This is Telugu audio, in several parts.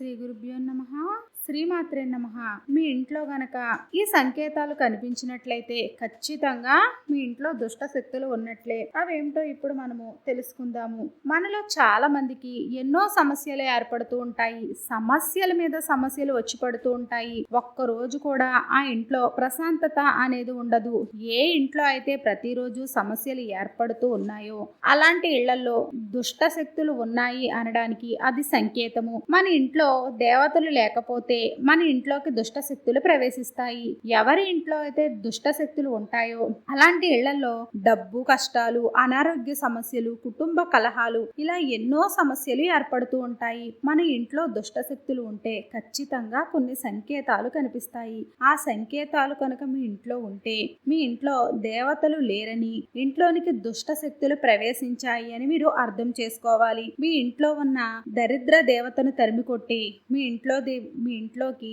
శ్రీ గురుభ్యో నమ. శ్రీమాత్రే నమ. మీ ఇంట్లో గనక ఈ సంకేతాలు కనిపించినట్లయితే ఖచ్చితంగా మీ ఇంట్లో దుష్ట శక్తులు ఉన్నట్లే. అవేమిటో ఇప్పుడు మనము తెలుసుకుందాము. మనలో చాలా మందికి ఎన్నో సమస్యలు ఏర్పడుతూ ఉంటాయి. సమస్యల మీద సమస్యలు వచ్చి పడుతూ ఉంటాయి. ఒక్క రోజు కూడా ఆ ఇంట్లో ప్రశాంతత అనేది ఉండదు. ఏ ఇంట్లో అయితే ప్రతిరోజు సమస్యలు ఏర్పడుతూ ఉన్నాయో అలాంటి ఇళ్ళలో దుష్ట శక్తులు ఉన్నాయి అనడానికి అది సంకేతము. మన ఇంట్లో దేవతలు లేకపోతే మన ఇంట్లోకి దుష్ట శక్తులు ప్రవేశిస్తాయి. ఎవరి ఇంట్లో అయితే దుష్ట శక్తులు ఉంటాయో అలాంటి ఇళ్ళలో డబ్బు కష్టాలు అనారోగ్య సమస్యలు కుటుంబ కలహాలు ఇలా ఎన్నో సమస్యలు ఏర్పడుతూ ఉంటాయి. మన ఇంట్లో దుష్ట శక్తులు ఉంటే ఖచ్చితంగా కొన్ని సంకేతాలు కనిపిస్తాయి. ఆ సంకేతాలు కనుక మీ ఇంట్లో ఉంటే మీ ఇంట్లో దేవతలు లేరని ఇంట్లోనికి దుష్ట శక్తులు ప్రవేశించాయి అని మీరు అర్థం చేసుకోవాలి. మీ ఇంట్లో ఉన్న దరిద్ర దేవతను తరిమి కొట్టి మీ ఇంట్లో దే- మీ ఇంట్లోకి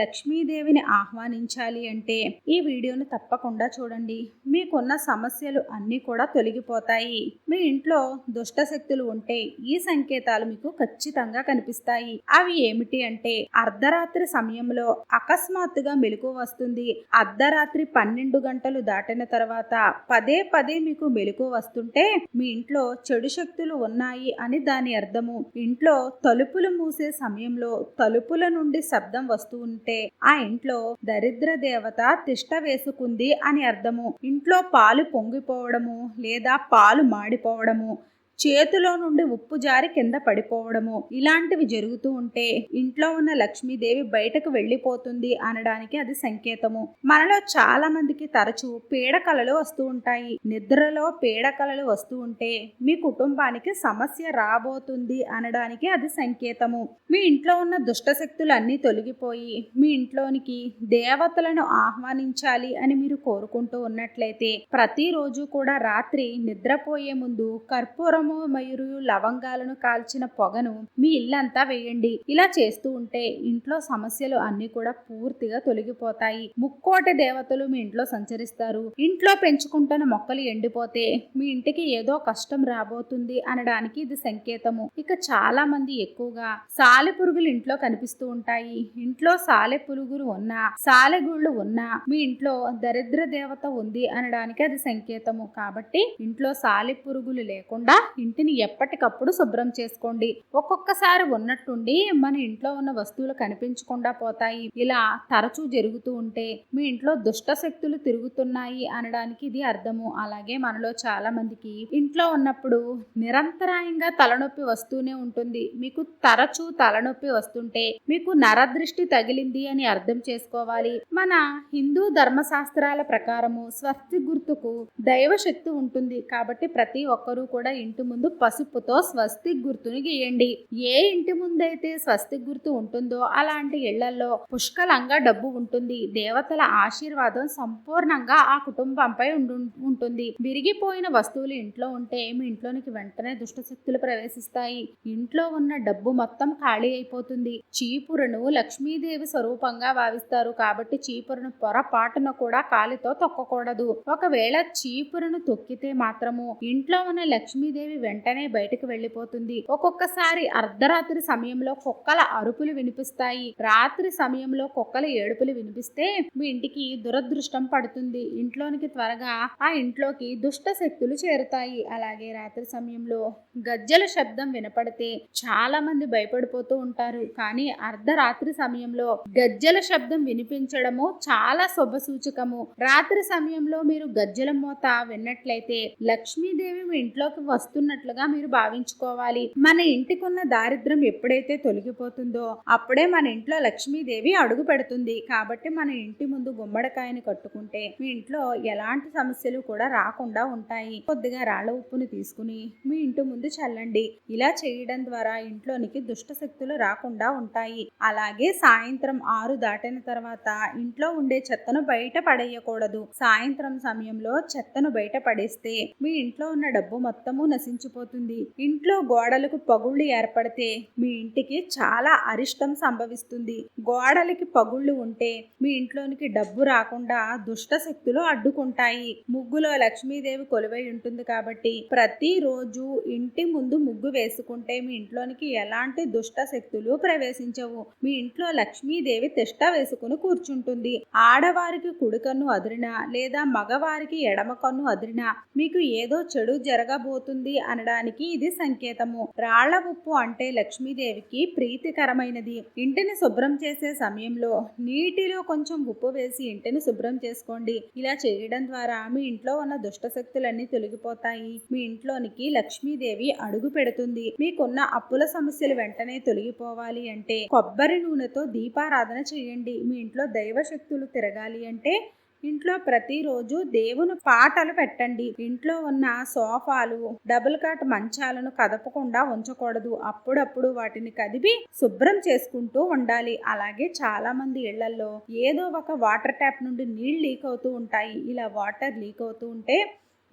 లక్ష్మీదేవిని ఆహ్వానించాలి అంటే ఈ వీడియోను తప్పకుండా చూడండి. మీకున్న సమస్యలు అన్నీ కూడా తొలగిపోతాయి. మీ ఇంట్లో దుష్ట శక్తులు ఉంటే ఈ సంకేతాలు మీకు ఖచ్చితంగా కనిపిస్తాయి. అవి ఏమిటి అంటే అర్ధరాత్రి సమయంలో అకస్మాత్తుగా మెలకు వస్తుంది. అర్ధరాత్రి పన్నెండు గంటలు దాటిన తర్వాత పదే పదే మీకు మెలకు వస్తుంటే మీ ఇంట్లో చెడు శక్తులు ఉన్నాయి అని దాని అర్థము. ఇంట్లో తలుపులు మూసే సమయంలో తలుపుల నుండి శబ్దం వస్తూ ఉంటే ఆ ఇంట్లో దరిద్ర దేవత తిష్ట వేసుకుంది అని అర్థము. ఇంట్లో పాలు పొంగిపోవడము లేదా పాలు మాడిపోవడము చేతిలో నుండి ఉప్పు జారి కింద పడిపోవడము. ఇలాంటివి జరుగుతూ ఉంటే ఇంట్లో ఉన్న లక్ష్మీదేవి బయటకు వెళ్ళిపోతుంది అనడానికి అది సంకేతము. మనలో చాలా మందికి తరచూ పీడకలలు వస్తూ ఉంటాయి. నిద్రలో పీడకలలు వస్తూ ఉంటే మీ కుటుంబానికి సమస్య రాబోతుంది అనడానికి అది సంకేతము. మీ ఇంట్లో ఉన్న దుష్ట శక్తులు అన్నీ తొలగిపోయి మీ ఇంట్లోనికి దేవతలను ఆహ్వానించాలి అని మీరు కోరుకుంటూ ఉన్నట్లయితే ప్రతిరోజు కూడా రాత్రి నిద్రపోయే ముందు కర్పూరం కర్పూరము మరియు లవంగాలను కాల్చిన పొగను మీ ఇల్లంతా వేయండి. ఇలా చేస్తూ ఉంటే ఇంట్లో సమస్యలు అన్ని కూడా పూర్తిగా తొలగిపోతాయి. ముక్కోటి దేవతలు మీ ఇంట్లో సంచరిస్తారు. ఇంట్లో పెంచుకుంటున్న మొక్కలు ఎండిపోతే మీ ఇంటికి ఏదో కష్టం రాబోతుంది అనడానికి ఇది సంకేతము. ఇక చాలా మంది ఎక్కువగా సాలె పురుగులు ఇంట్లో కనిపిస్తూ ఉంటాయి. ఇంట్లో సాలె పురుగులు ఉన్నా సాలెగుళ్ళు ఉన్నా మీ ఇంట్లో దరిద్ర దేవత ఉంది అనడానికి అది సంకేతము. కాబట్టి ఇంట్లో సాలె పురుగులు లేకుండా ఇంటిని ఎప్పటికప్పుడు శుభ్రం చేసుకోండి. ఒక్కొక్కసారి ఉన్నట్టుండి మన ఇంట్లో ఉన్న వస్తువులు కనిపించకుండా పోతాయి. ఇలా తరచూ జరుగుతూ ఉంటే మీ ఇంట్లో దుష్ట శక్తులు తిరుగుతున్నాయి అనడానికి ఇది అర్థము. అలాగే మనలో చాలా మందికి ఇంట్లో ఉన్నప్పుడు నిరంతరాయంగా తలనొప్పి వస్తూనే ఉంటుంది. మీకు తరచూ తలనొప్పి వస్తుంటే మీకు నరదృష్టి తగిలింది అని అర్థం చేసుకోవాలి. మన హిందూ ధర్మశాస్త్రాల ప్రకారము స్వస్తి గుర్తుకు దైవ శక్తి ఉంటుంది. కాబట్టి ప్రతి ఒక్కరూ కూడా ఇంటి ముందు పసుపుతో స్వస్తిక్ గుర్తుని గీయండి. ఏ ఇంటి ముందైతే స్వస్తిక్ గుర్తు ఉంటుందో అలాంటి ఇళ్ళలో పుష్కలంగా డబ్బు ఉంటుంది. దేవతల ఆశీర్వాదం సంపూర్ణంగా ఆ కుటుంబంపై ఉండు ఉంటుంది. విరిగిపోయిన వస్తువులు ఇంట్లో ఉంటే మీ ఇంట్లోనికి వెంటనే దుష్ట శక్తులు ప్రవేశిస్తాయి. ఇంట్లో ఉన్న డబ్బు మొత్తం ఖాళీ అయిపోతుంది. చీపురును లక్ష్మీదేవి స్వరూపంగా భావిస్తారు. కాబట్టి చీపురును పొరపాటున కూడా కాలితో తొక్కకూడదు. ఒకవేళ చీపురును తొక్కితే మాత్రము ఇంట్లో ఉన్న లక్ష్మీదేవి వెంటనే బయటకు వెళ్ళిపోతుంది. ఒక్కొక్కసారి అర్ధరాత్రి సమయంలో కుక్కల అరుపులు వినిపిస్తాయి. రాత్రి సమయంలో కుక్కల ఏడుపులు వినిపిస్తే మీ ఇంటికి దురదృష్టం పడుతుంది. ఇంట్లోనికి త్వరగా ఆ ఇంట్లోకి దుష్ట శక్తులు చేరుతాయి. అలాగే రాత్రి సమయంలో గజ్జల శబ్దం వినపడితే చాలా మంది భయపడిపోతూ ఉంటారు. కానీ అర్ధరాత్రి సమయంలో గజ్జల శబ్దం వినిపించడము చాలా శుభ సూచకము. రాత్రి సమయంలో మీరు గజ్జల మోత విన్నట్లయితే లక్ష్మీదేవి మీ ఇంట్లోకి వెళ్తున్నట్లుగా మీరు భావించుకోవాలి. మన ఇంటికున్న దారిద్రం ఎప్పుడైతే తొలగిపోతుందో అప్పుడే మన ఇంట్లో లక్ష్మీదేవి అడుగు పెడుతుంది. కాబట్టి మన ఇంటి ముందు గుమ్మడికాయని కట్టుకుంటే మీ ఇంట్లో ఎలాంటి సమస్యలు కూడా రాకుండా ఉంటాయి. కొద్దిగా రాళ్ళ ఉప్పుని తీసుకుని మీ ఇంటి ముందు చల్లండి. ఇలా చేయడం ద్వారా ఇంట్లోనికి దుష్ట శక్తులు రాకుండా ఉంటాయి. అలాగే సాయంత్రం ఆరు దాటిన తర్వాత ఇంట్లో ఉండే చెత్తను బయట పడేయకూడదు. సాయంత్రం సమయంలో చెత్తను బయట పడేస్తే మీ ఇంట్లో ఉన్న డబ్బు మొత్తము నశి నశించిపోతుంది ఇంట్లో గోడలకు పగుళ్ళు ఏర్పడితే మీ ఇంటికి చాలా అరిష్టం సంభవిస్తుంది. గోడలకి పగుళ్ళు ఉంటే మీ ఇంట్లోనికి డబ్బు రాకుండా దుష్ట శక్తులు అడ్డుకుంటాయి. ముగ్గులో లక్ష్మీదేవి కొలువై ఉంటుంది కాబట్టి ప్రతిరోజు ఇంటి ముందు ముగ్గు వేసుకుంటే మీ ఇంట్లోనికి ఎలాంటి దుష్ట శక్తులు ప్రవేశించవు. మీ ఇంట్లో లక్ష్మీదేవి తిష్ట వేసుకుని కూర్చుంటుంది. ఆడవారికి కుడి కన్ను అదిరినా లేదా మగవారికి ఎడమ కన్ను అదిరినా మీకు ఏదో చెడు జరగబోతుంది అనడానికి ఇది సంకేతము. రాళ్ళ ఉప్పు అంటే లక్ష్మీదేవికి ప్రీతికరమైనది. ఇంటిని శుభ్రం చేసే సమయంలో నీటిలో కొంచెం ఉప్పు వేసి ఇంటిని శుభ్రం చేసుకోండి. ఇలా చేయడం ద్వారా మీ ఇంట్లో ఉన్న దుష్ట శక్తులన్నీ తొలగిపోతాయి. మీ ఇంట్లోనికి లక్ష్మీదేవి అడుగు పెడుతుంది. మీకున్న అప్పుల సమస్యలు వెంటనే తొలగిపోవాలి అంటే కొబ్బరి నూనెతో దీపారాధన చేయండి. మీ ఇంట్లో దైవ శక్తులు తిరగాలి అంటే ఇంట్లో ప్రతిరోజు దేవుని పాటలు పెట్టండి. ఇంట్లో ఉన్న సోఫాలు డబుల్ కాట్ మంచాలను కదపకుండా ఉంచకూడదు. అప్పుడప్పుడు వాటిని కదిపి శుభ్రం చేసుకుంటూ ఉండాలి. అలాగే చాలా మంది ఇళ్ళలో ఏదో ఒక వాటర్ ట్యాప్ నుండి నీళ్ళు లీక్ అవుతూ ఉంటాయి. ఇలా వాటర్ లీక్ అవుతూ ఉంటే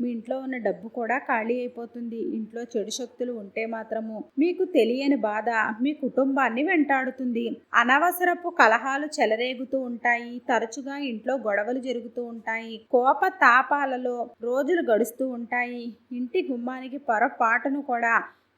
మీ ఇంట్లో ఉన్న డబ్బు కూడా ఖాళీ అయిపోతుంది. ఇంట్లో చెడు శక్తులు ఉంటే మాత్రము మీకు తెలియని బాధ మీ కుటుంబాన్ని వెంటాడుతుంది. అనవసరపు కలహాలు చెలరేగుతూ ఉంటాయి. తరచుగా ఇంట్లో గొడవలు జరుగుతూ ఉంటాయి. కోప తాపాలలో రోజులు గడుస్తూ ఉంటాయి. ఇంటి గుమ్మానికి పొరపాటును కూడా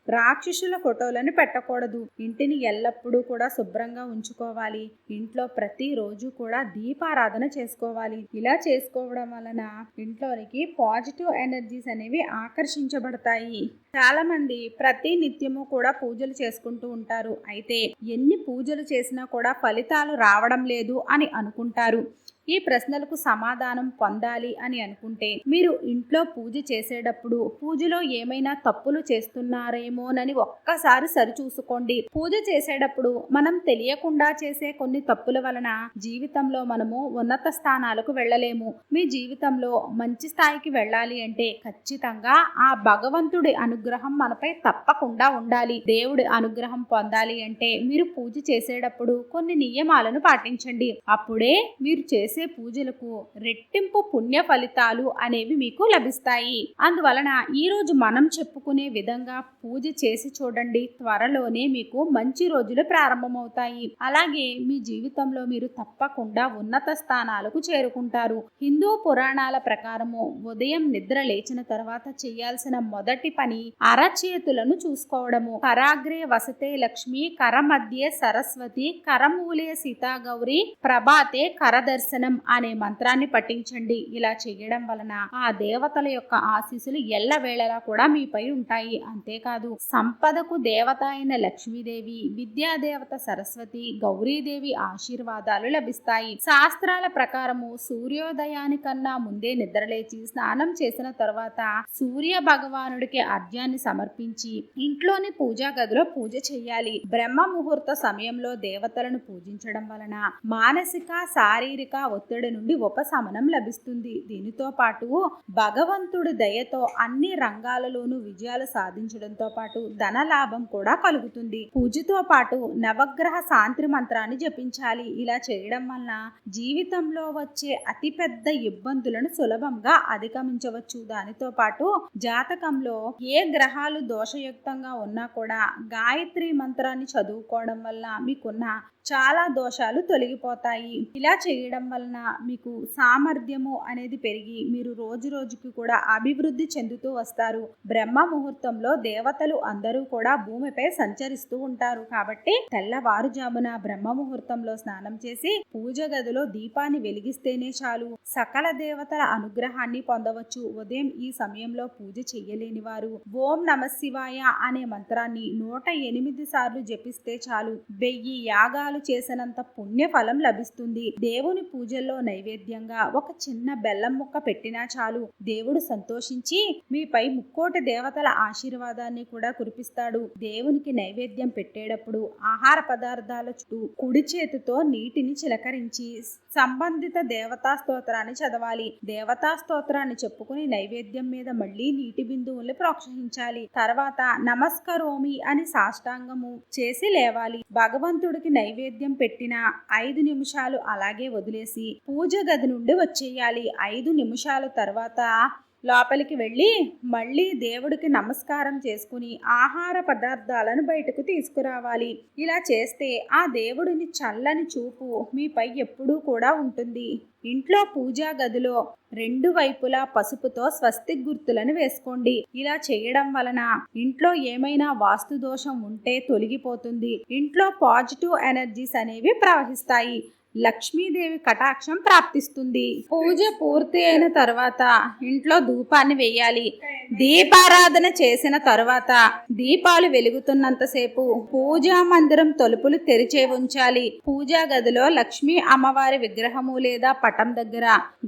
రాక్షసుల ఫోటోలను పెట్టకూడదు. ఇంటిని ఎల్లప్పుడూ కూడా శుభ్రంగా ఉంచుకోవాలి. ఇంట్లో ప్రతిరోజు కూడా దీపారాధన చేసుకోవాలి. ఇలా చేసుకోవడం వలన ఇంట్లోనికి పాజిటివ్ ఎనర్జీస్ అనేవి ఆకర్షించబడతాయి. చాలా మంది ప్రతి నిత్యము కూడా పూజలు చేసుకుంటూ ఉంటారు. అయితే ఎన్ని పూజలు చేసినా కూడా ఫలితాలు రావడం లేదు అని అనుకుంటారు. ఈ ప్రశ్నలకు సమాధానం పొందాలి అని అనుకుంటే మీరు ఇంట్లో పూజ చేసేటప్పుడు పూజలో ఏమైనా తప్పులు చేస్తున్నారేమోనని ఒక్కసారి సరిచూసుకోండి. పూజ చేసేటప్పుడు మనం తెలియకుండా చేసే కొన్ని తప్పుల వలన జీవితంలో మనము ఉన్నత స్థానాలకు వెళ్ళలేము. మీ జీవితంలో మంచి స్థాయికి వెళ్ళాలి అంటే ఖచ్చితంగా ఆ భగవంతుడి అనుగ్రహం మనపై తప్పకుండా ఉండాలి. దేవుడి అనుగ్రహం పొందాలి అంటే మీరు పూజ చేసేటప్పుడు కొన్ని నియమాలను పాటించండి. అప్పుడే మీరు చేసే చేసే పూజలకు రెట్టింపు పుణ్య ఫలితాలు అనేవి మీకు లభిస్తాయి. అందువలన ఈ రోజు మనం చెప్పుకునే విధంగా పూజ చేసి చూడండి. త్వరలోనే మీకు మంచి రోజులు ప్రారంభమవుతాయి. అలాగే మీ జీవితంలో మీరు తప్పకుండా ఉన్నత స్థానాలకు చేరుకుంటారు. హిందూ పురాణాల ప్రకారము ఉదయం నిద్ర లేచిన తర్వాత చేయాల్సిన మొదటి పని అరచేతులను చూసుకోవడము. కరాగ్రే వసతే లక్ష్మి కర మధ్య సరస్వతి కరమూలే సీతాగౌరి ప్రభాతే కరదర్శన. అనే మంత్రాన్ని పఠించండి. ఇలా చేయడం వలన ఆ దేవతల యొక్క ఆశీస్సులు ఎల్లవేళలా కూడా మీపై ఉంటాయి. అంతేకాదు సంపదకు దేవత అయిన లక్ష్మీదేవి విద్యాదేవత సరస్వతి గౌరీదేవి ఆశీర్వాదాలు లభిస్తాయి. శాస్త్రాల ప్రకారము సూర్యోదయానికన్నా ముందే నిద్రలేచి స్నానం చేసిన తర్వాత సూర్య భగవానుడికి అర్ఘ్యాన్ని సమర్పించి ఇంట్లోని పూజా గదిలో పూజ చేయాలి. బ్రహ్మ ముహూర్త సమయంలో దేవతలను పూజించడం వలన మానసిక శారీరక ఒత్తిడి నుండి ఉపశమనం లభిస్తుంది. దీనితో పాటు భగవంతుడి దయతో అన్ని రంగాలలోనూ విజయాలు సాధించడంతో పాటు ధన లాభం కూడా కలుగుతుంది. పూజతో పాటు నవగ్రహ శాంతి మంత్రాన్ని జపించాలి. ఇలా చేయడం వలన జీవితంలో వచ్చే అతిపెద్ద ఇబ్బందులను సులభంగా అధిగమించవచ్చు. దానితో పాటు జాతకంలో ఏ గ్రహాలు దోషయుక్తంగా ఉన్నా కూడా గాయత్రి మంత్రాన్ని చదువుకోవడం వల్ల మీకున్న చాలా దోషాలు తొలగిపోతాయి. ఇలా చేయడం వలన మీకు సామర్థ్యము అనేది పెరిగి మీరు రోజు రోజుకి కూడా అభివృద్ధి చెందుతూ వస్తారు. బ్రహ్మ ముహూర్తంలో దేవతలు అందరూ కూడా భూమిపై సంచరిస్తూ ఉంటారు. కాబట్టి తెల్లవారుజామున బ్రహ్మ ముహూర్తంలో స్నానం చేసి పూజ గదిలో దీపాన్ని వెలిగిస్తేనే చాలు. సకల దేవతల అనుగ్రహాన్ని పొందవచ్చు. ఉదయం ఈ సమయంలో పూజ చెయ్యలేని వారు ఓం నమ శివాయ అనే మంత్రాన్ని నూట ఎనిమిది సార్లు జపిస్తే చాలు. వెయ్యి యాగాలు చేసినంత పుణ్య ఫలం లభిస్తుంది. దేవుని పూజల్లో నైవేద్యంగా ఒక చిన్న బెల్లం ముక్క పెట్టినా చాలు. దేవుడు సంతోషించి మీపై ముక్కోటి దేవతల ఆశీర్వాదాన్ని కూడా కురిపిస్తాడు. దేవునికి నైవేద్యం పెట్టేటప్పుడు ఆహార పదార్థాల చుట్టూ కుడి చేతితో నీటిని చిలకరించి సంబంధిత దేవతా స్తోత్రాన్ని చదవాలి. దేవతా స్తోత్రాన్ని చెప్పుకుని నైవేద్యం మీద మళ్ళీ నీటి బిందువుల్ని ప్రోత్సహించాలి. తర్వాత నమస్కరోమి అని సాష్టాంగము చేసి లేవాలి. భగవంతుడికి నైవేద్యం నైవేద్యం పెట్టిన ఐదు నిమిషాలు అలాగే వదిలేసి పూజ గది నుండి వచ్చేయాలి. ఐదు నిమిషాల తర్వాత లోపలికి వెళ్ళి మళ్ళీ దేవుడికి నమస్కారం చేసుకుని ఆహార పదార్థాలను బయటకు తీసుకురావాలి. ఇలా చేస్తే ఆ దేవుడిని చల్లని చూపు మీపై ఎప్పుడూ కూడా ఉంటుంది. ఇంట్లో పూజా గదిలో రెండు వైపులా పసుపుతో స్వస్తి గుర్తులను వేసుకోండి. ఇలా చేయడం వలన ఇంట్లో ఏమైనా వాస్తు దోషం ఉంటే తొలగిపోతుంది. ఇంట్లో పాజిటివ్ ఎనర్జీస్ అనేవి ప్రవహిస్తాయి. లక్ష్మీదేవి కటాక్షం ప్రాప్తిస్తుంది. పూజ పూర్తి అయిన తర్వాత ఇంట్లో ధూపాన్ని వేయాలి. దీపారాధన చేసిన తర్వాత దీపాలు వెలుగుతున్నంతసేపు పూజా మందిరం తలుపులు తెరిచే ఉంచాలి. పూజా గదిలో లక్ష్మీ అమ్మవారి విగ్రహము లేదా పటం దగ్గర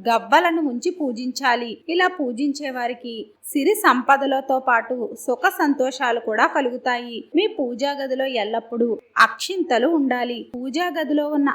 గవ్వలను ఉంచి పూజించాలి. ఇలా పూజించే వారికి సిరి సంపదలతో పాటు సుఖ సంతోషాలు కూడా కలుగుతాయి. మీ పూజా గదిలో ఎల్లప్పుడూ అక్షింతలు ఉండాలి. పూజా గదిలో ఉన్న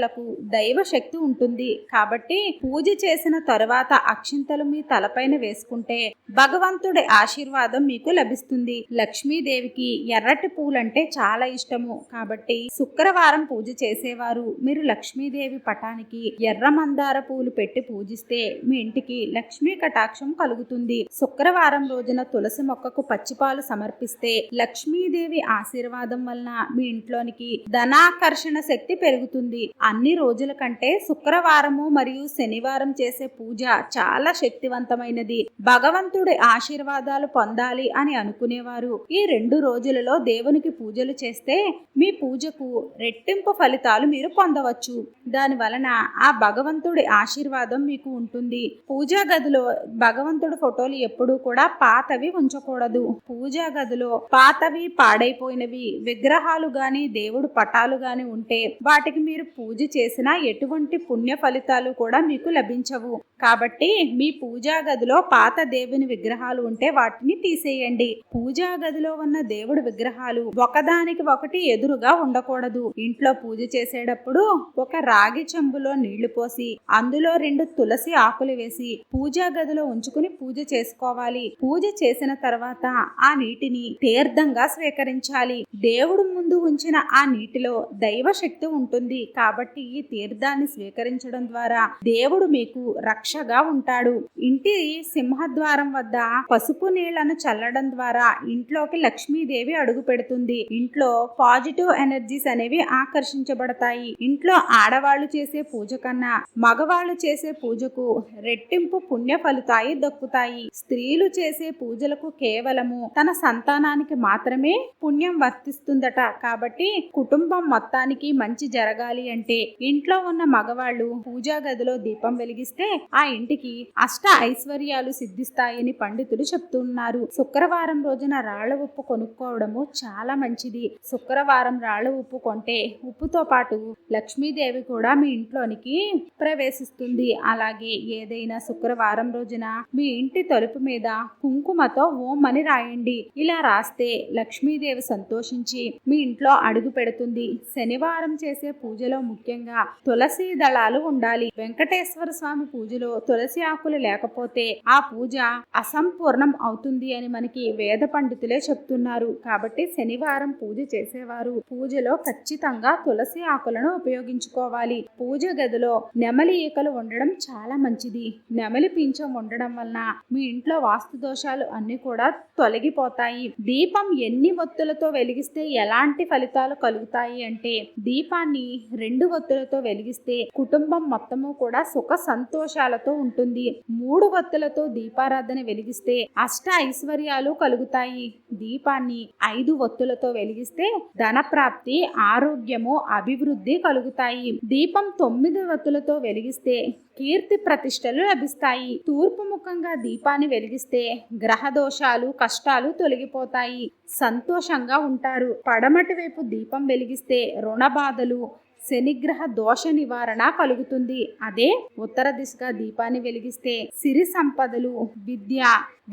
అక్షింతలకు దైవ శక్తి ఉంటుంది. కాబట్టి పూజ చేసిన తరువాత అక్షింతలు మీ తలపైన వేసుకుంటే భగవంతుడి ఆశీర్వాదం మీకు లభిస్తుంది. లక్ష్మీదేవికి ఎర్రటి పూలంటే చాలా ఇష్టము. కాబట్టి శుక్రవారం పూజ చేసేవారు మీరు లక్ష్మీదేవి పటానికి ఎర్ర మందార పూలు పెట్టి పూజిస్తే మీ ఇంటికి లక్ష్మీ కటాక్షం కలుగుతుంది. శుక్రవారం రోజున తులసి మొక్కకు పచ్చిపాలు సమర్పిస్తే లక్ష్మీదేవి ఆశీర్వాదం వలన మీ ఇంట్లోనికి ధనాకర్షణ శక్తి పెరుగుతుంది. అన్ని రోజుల కంటే శుక్రవారము మరియు శనివారం చేసే పూజ చాలా శక్తివంతమైనది. భగవంతుడి ఆశీర్వాదాలు పొందాలి అని అనుకునేవారు. ఈ రెండు రోజులలో దేవునికి పూజలు చేస్తే మీ పూజకు రెట్టింపు ఫలితాలు మీరు పొందవచ్చు. దాని వలన ఆ భగవంతుడి ఆశీర్వాదం మీకు ఉంటుంది. పూజా గదిలో భగవంతుడి ఫోటోలు ఎప్పుడూ కూడా పాతవి ఉంచకూడదు. పూజా గదిలో పాతవి పాడైపోయినవి. విగ్రహాలు గాని దేవుడు పటాలు గాని ఉంటే వాటికి మీరు పూజ పూజ చేసినా ఎటువంటి పుణ్య ఫలితాలు కూడా మీకు లభించవు. కాబట్టి మీ పూజా గదిలో పాత దేవుని విగ్రహాలు ఉంటే వాటిని తీసేయండి. పూజా గదిలో ఉన్న దేవుడి విగ్రహాలు ఒకదానికి ఒకటి ఎదురుగా ఉండకూడదు. ఇంట్లో పూజ చేసేటప్పుడు ఒక రాగి చెంబులో నీళ్ళు పోసి అందులో రెండు తులసి ఆకులు వేసి పూజా గదిలో ఉంచుకుని పూజ చేసుకోవాలి. పూజ చేసిన తర్వాత ఆ నీటిని తీర్థంగా స్వీకరించాలి. దేవుడు ముందు ఉంచిన ఆ నీటిలో దైవ శక్తి ఉంటుంది. కాబట్టి ఈ తీర్థాన్ని స్వీకరించడం ద్వారా దేవుడు మీకు రక్షగా ఉంటాడు. ఇంటి సింహద్వారం వద్ద పసుపు నీళ్ళను చల్లడం ద్వారా ఇంట్లోకి లక్ష్మీదేవి అడుగు పెడుతుంది. ఇంట్లో పాజిటివ్ ఎనర్జీస్ అనేవి ఆకర్షించబడతాయి. ఇంట్లో ఆడవాళ్ళు చేసే పూజ కన్నా మగవాళ్ళు చేసే పూజకు రెట్టింపు పుణ్య ఫలితాయి దక్కుతాయి. స్త్రీలు చేసే పూజలకు కేవలము తన సంతానానికి మాత్రమే పుణ్యం వర్తిస్తుందట. కాబట్టి కుటుంబం మొత్తానికి మంచి జరగాలి అంటే ఇంట్లో ఉన్న మగవాళ్ళు పూజా గదిలో దీపం వెలిగిస్తే ఆ ఇంటికి అష్ట ఐశ్వర్యాలు సిద్ధిస్తాయని పండితులు చెప్తున్నారు. శుక్రవారం రోజున రాళ్ళ ఉప్పు కొనుక్కోవడము చాలా మంచిది. శుక్రవారం రాళ్ళ ఉప్పు కొంటే ఉప్పుతో పాటు లక్ష్మీదేవి కూడా మీ ఇంట్లోనికి ప్రవేశిస్తుంది. అలాగే ఏదైనా శుక్రవారం రోజున మీ ఇంటి తలుపు మీద కుంకుమతో ఓం అని రాయండి. ఇలా రాస్తే లక్ష్మీదేవి సంతోషించి మీ ఇంట్లో అడుగు పెడుతుంది. శనివారం చేసే పూజలో ముఖ్యంగా తులసి దళాలు ఉండాలి. వెంకటేశ్వర స్వామి పూజలో తులసి ఆకులు లేకపోతే ఆ పూజ అసంపూర్ణం అవుతుంది అని మనకి వేద పండితులే చెప్తున్నారు. కాబట్టి శనివారం పూజ చేసేవారు. పూజలో ఖచ్చితంగా తులసి ఆకులను ఉపయోగించుకోవాలి. పూజ గదిలో నెమలి ఈకలు ఉండడం చాలా మంచిది. నెమలి పింఛం ఉండడం వలన మీ ఇంట్లో వాస్తు దోషాలు అన్ని కూడా తొలగిపోతాయి. దీపం ఎన్ని ఒత్తులతో వెలిగిస్తే ఎలాంటి ఫలితాలు కలుగుతాయి అంటే దీపాన్ని రెండు ఒత్తులతో వెలిగిస్తే కుటుంబం మొత్తము కూడా సుఖ సంతోషాలతో ఉంటుంది. మూడు ఒత్తులతో దీపారాధన వెలిగిస్తే అష్ట ఐశ్వర్యాలు కలుగుతాయి. దీపాన్ని ఐదు ఒత్తులతో వెలిగిస్తే ధన ప్రాప్తి ఆరోగ్యము అభివృద్ధి కలుగుతాయి. దీపం తొమ్మిది ఒత్తులతో వెలిగిస్తే కీర్తి ప్రతిష్టలు లభిస్తాయి. తూర్పు ముఖంగా దీపాన్ని వెలిగిస్తే గ్రహ దోషాలు కష్టాలు తొలగిపోతాయి. సంతోషంగా ఉంటారు. పడమటి వైపు దీపం వెలిగిస్తే రుణ బాధలు శనిగ్రహ దోష నివారణ కలుగుతుంది. అదే ఉత్తర దిశగా దీపాన్ని వెలిగిస్తే సిరి సంపదలు విద్య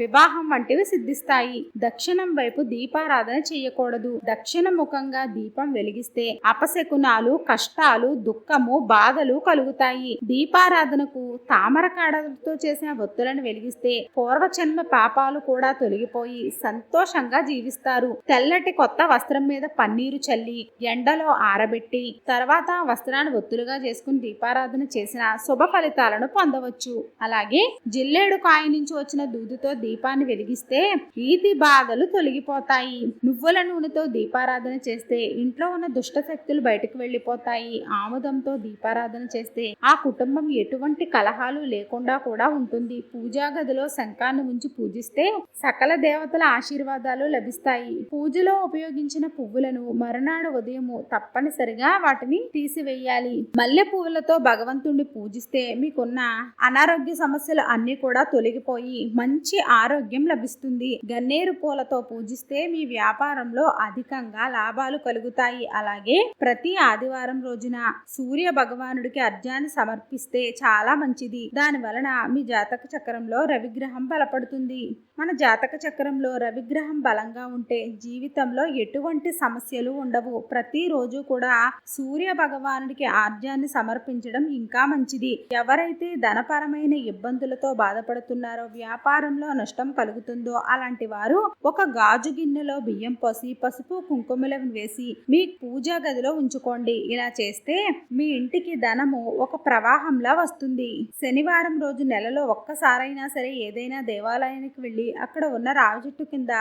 వివాహం వంటివి సిద్ధిస్తాయి. దక్షిణం వైపు దీపారాధన చేయకూడదు. దక్షిణ ముఖంగా దీపం వెలిగిస్తే అపశకునాలు కష్టాలు దుఃఖము బాధలు కలుగుతాయి. దీపారాధనకు తామర కాడలతో చేసిన ఒత్తులను వెలిగిస్తే పూర్వజన్మ పాపాలు కూడా తొలగిపోయి సంతోషంగా జీవిస్తారు. తెల్లటి కొత్త వస్త్రం మీద పన్నీరు చల్లి ఎండలో ఆరబెట్టి తర్వాత తర్వాత వస్త్రాన్ని ఒత్తులుగా చేసుకుని దీపారాధన చేసిన శుభ ఫలితాలను పొందవచ్చు. అలాగే జిల్లేడు కాయ నుంచి వచ్చిన దూదుతో దీపాన్ని వెలిగిస్తే ఈతి బాధలు తొలగిపోతాయి. నువ్వుల నూనెతో దీపారాధన చేస్తే ఇంట్లో ఉన్న దుష్ట శక్తులు బయటకు వెళ్ళిపోతాయి. ఆముదంతో దీపారాధన చేస్తే ఆ కుటుంబం ఎటువంటి కలహాలు లేకుండా కూడా ఉంటుంది. పూజా గదిలో శంఖాన్ని ఉంచి పూజిస్తే సకల దేవతల ఆశీర్వాదాలు లభిస్తాయి. పూజలో ఉపయోగించిన పువ్వులను మరునాడు ఉదయము తప్పనిసరిగా వాటిని తీసివేయాలి. మల్లె పువ్వులతో భగవంతుణ్ణి పూజిస్తే మీకున్న అనారోగ్య సమస్యలు అన్ని కూడా తొలగిపోయి మంచి ఆరోగ్యం లభిస్తుంది. గన్నేరు పూలతో పూజిస్తే మీ వ్యాపారంలో అధికంగా లాభాలు కలుగుతాయి. అలాగే ప్రతి ఆదివారం రోజున సూర్య భగవానుడికి అర్జాన్ని సమర్పిస్తే చాలా మంచిది. దాని వలన మీ జాతక చక్రంలో రవిగ్రహం బలపడుతుంది. మన జాతక చక్రంలో రవిగ్రహం బలంగా ఉంటే జీవితంలో ఎటువంటి సమస్యలు ఉండవు. ప్రతిరోజు కూడా సూర్య భగవానుడికి ఆర్జాన్ని సమర్పించడం ఇంకా మంచిది. ఎవరైతే ధనపరమైన ఇబ్బందులతో బాధపడుతున్నారో వ్యాపారంలో నష్టం కలుగుతుందో అలాంటి వారు ఒక గాజు గిన్నెలో బియ్యం పోసి పసుపు కుంకుమలను వేసి మీ పూజా గదిలో ఉంచుకోండి. ఇలా చేస్తే మీ ఇంటికి ధనము ఒక ప్రవాహంలా వస్తుంది. శనివారం రోజు నెలలో ఒక్కసారైనా సరే ఏదైనా దేవాలయానికి వెళ్ళి అక్కడ ఉన్న రావి చెట్టు కింద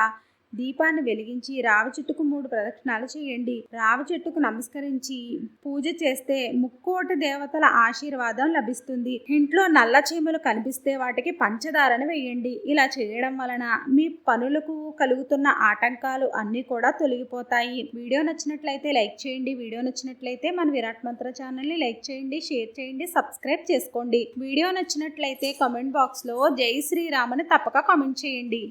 దీపాన్ని వెలిగించి రావి చెట్టుకు మూడు ప్రదక్షిణాలు చేయండి. రావి చెట్టుకు నమస్కరించి పూజ చేస్తే ముక్కోటి దేవతల ఆశీర్వాదం లభిస్తుంది. ఇంట్లో నల్ల చీమలు కనిపిస్తే వాటికి పంచదారను వేయండి. ఇలా చేయడం వలన మీ పనులకు కలుగుతున్న ఆటంకాలు అన్నీ కూడా తొలగిపోతాయి. వీడియో నచ్చినట్లయితే లైక్ చేయండి. వీడియో నచ్చినట్లయితే మన విరాట్ మంత్ర ఛానల్ని లైక్ చేయండి షేర్ చేయండి సబ్స్క్రైబ్ చేసుకోండి. వీడియో నచ్చినట్లయితే కామెంట్ బాక్స్లో జై శ్రీరామ్ అని తప్పక కామెంట్ చేయండి.